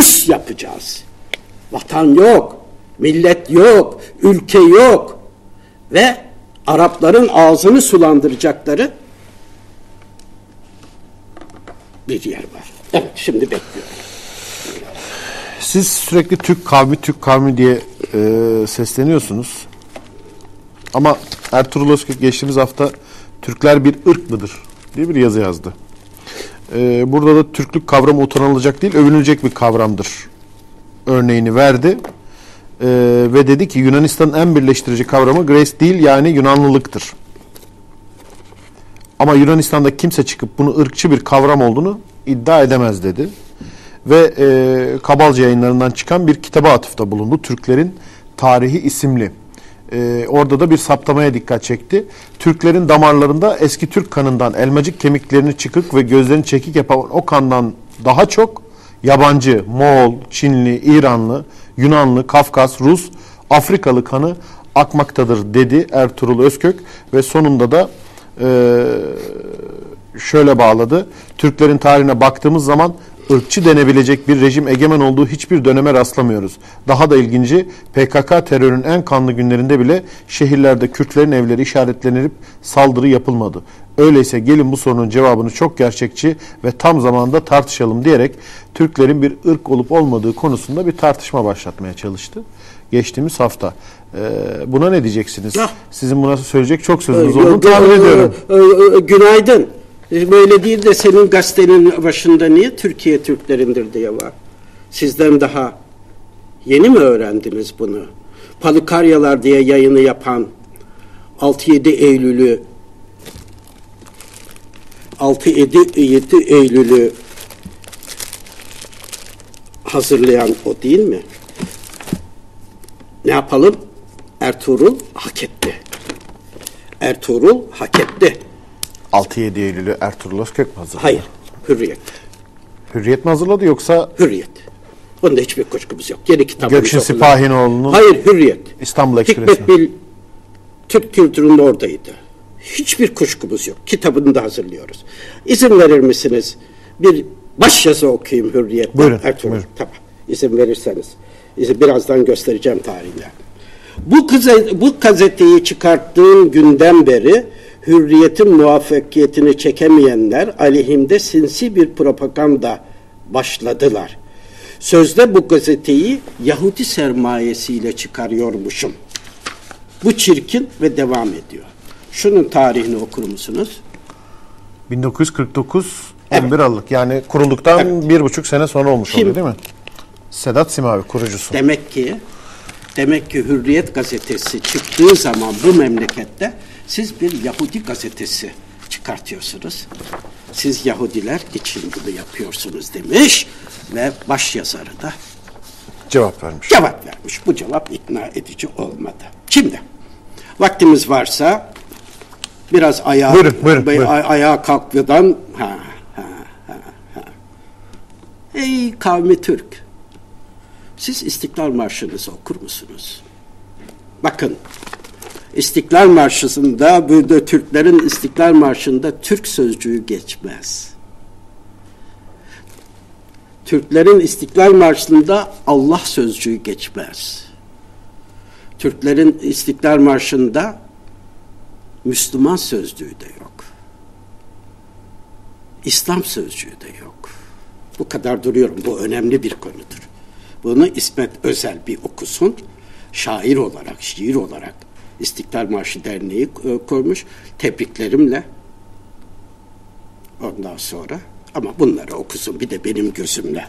ulus yapacağız. Vatan yok, millet yok, ülke yok ve Arapların ağzını sulandıracakları bir yer var. Evet, şimdi bekliyorum. Siz sürekli Türk kavmi, Türk kavmi diye e, sesleniyorsunuz. Ama Ertuğrul Özkök geçtiğimiz hafta Türkler bir ırk mıdır diye bir yazı yazdı. E, burada da Türklük kavramı utanılacak değil, övünülecek bir kavramdır örneğini verdi. E, ve dedi ki Yunanistan'ın en birleştirici kavramı Grace değil yani Yunanlılıktır. Ama Yunanistan'da kimse çıkıp bunu ırkçı bir kavram olduğunu iddia edemez dedi. Ve e, Kabalca yayınlarından çıkan bir kitaba atıfta bulundu. Türklerin Tarihi isimli. E, orada da bir saptamaya dikkat çekti. Türklerin damarlarında eski Türk kanından elmacık kemiklerini çıkık ve gözlerini çekik yapan o kandan daha çok yabancı, Moğol, Çinli, İranlı, Yunanlı, Kafkas, Rus, Afrikalı kanı akmaktadır dedi Ertuğrul Özkök ve sonunda da e, şöyle bağladı. Türklerin tarihine baktığımız zaman ırkçı denebilecek bir rejim egemen olduğu hiçbir döneme rastlamıyoruz. Daha da ilginci PKK terörün en kanlı günlerinde bile şehirlerde Kürtlerin evleri işaretlenip saldırı yapılmadı. Öyleyse gelin bu sorunun cevabını çok gerçekçi ve tam zamanda tartışalım diyerek Türklerin bir ırk olup olmadığı konusunda bir tartışma başlatmaya çalıştı. Geçtiğimiz hafta. Ee, buna ne diyeceksiniz? Ya. Sizin buna söyleyecek çok sözünüz Yok, olduğunu tahmin ediyorum. e, e, Günaydın. E, Böyle değil de senin gazetenin başında niye Türkiye Türklerindir diye var. Sizden daha yeni mi öğrendiniz bunu? Palukaryalar diye yayını yapan 6-7 Eylül'ü 6-7 Eylül'ü hazırlayan o değil mi? Ne yapalım? Ertuğrul hak etti. Ertuğrul hak etti. 6-7 Eylül'ü Ertuğrul Özkök mü hazırladı? Hayır, hürriyet. Hürriyet mi hazırladı yoksa Hürriyet. Bunda hiçbir kuşkumuz yok. Yeni kitabımız Gökşin. Sipahinoğlu'nun Hayır, hürriyet. İstanbul Ekspresi. Hikmet Bil Türk kültürünün oradaydı. Hiçbir kuşkumuz yok. Kitabını da hazırlıyoruz. İzin verir misiniz? Bir başyazı okuyayım Hürriyet'ten. Buyurun, Ertuğrul. buyurun. Tamam. İzin verirseniz. İzin, birazdan göstereceğim tarihini. Bu, kıza, bu gazeteyi çıkarttığım günden beri hürriyetin muvaffakiyetini çekemeyenler aleyhimde sinsi bir propaganda başladılar. Sözde bu gazeteyi Yahudi sermayesiyle çıkarıyormuşum. Bu çirkin ve devam ediyor. Şunun tarihini okur musunuz? 1949 11 Aralık yani kurulduktan bir buçuk sene sonra olmuş Kim? oluyor değil mi? Sedat Simavi kurucusu. Demek ki demek ki Hürriyet gazetesi çıktığı zaman bu memlekette siz bir Yahudi gazetesi çıkartıyorsunuz. Siz Yahudiler için bunu yapıyorsunuz demiş ve baş yazarı da Cevap vermiş. cevap vermiş. Bu cevap ikna edici olmadı. Şimdi vaktimiz varsa biraz ayağa Buyurun, buyurun, buyurun. ayağa kalkmadan ha, ha, ha, ha. Ey kavmi Türk. Siz İstiklal Marşı'nızı okur musunuz? Bakın İstiklal Marşı'nda burada Türklerin İstiklal Marşı'nda Türk sözcüğü geçmez. Türklerin İstiklal Marşı'nda Allah sözcüğü geçmez. Türklerin İstiklal Marşı'nda Müslüman sözcüğü de yok. İslam sözcüğü de yok. Bu kadar duruyorum. Bu önemli bir konudur. Bunu İsmet Özel bir okusun. Şair olarak, şiir olarak İstiklal Marşı Derneği e, kurmuş. Tebriklerimle. Ondan sonra ama bunları okusun bir de benim gözümle.